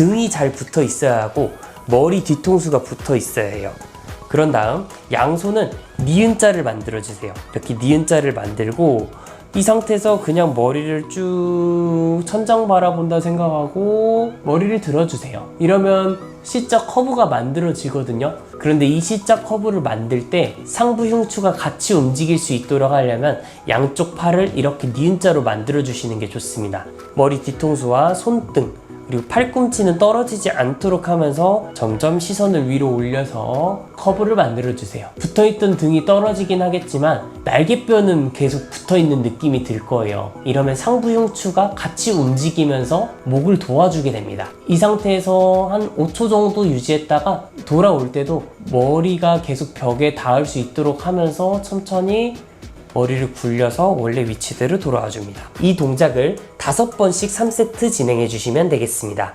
등이 잘 붙어 있어야 하고 머리 뒤통수가 붙어 있어야 해요. 그런 다음 양손은 니은자를 만들어 주세요. 이렇게 니은자를 만들고 이 상태에서 그냥 머리를 쭉 천장 바라본다 생각하고 머리를 들어주세요. 이러면 C자 커브가 만들어지거든요. 그런데 이 C자 커브를 만들 때 상부 흉추가 같이 움직일 수 있도록 하려면 양쪽 팔을 이렇게 니은자로 만들어 주시는 게 좋습니다. 머리 뒤통수와 손등 그리고 팔꿈치는 떨어지지 않도록 하면서 점점 시선을 위로 올려서 커브를 만들어 주세요. 붙어있던 등이 떨어지긴 하겠지만 날개뼈는 계속 붙어있는 느낌이 들 거예요. 이러면 상부 흉추가 같이 움직이면서 목을 도와주게 됩니다. 이 상태에서 한 5초 정도 유지했다가 돌아올 때도 머리가 계속 벽에 닿을 수 있도록 하면서 천천히 머리를 굴려서 원래 위치대로 돌아와 줍니다. 이 동작을 다섯 번씩 3세트 진행해 주시면 되겠습니다.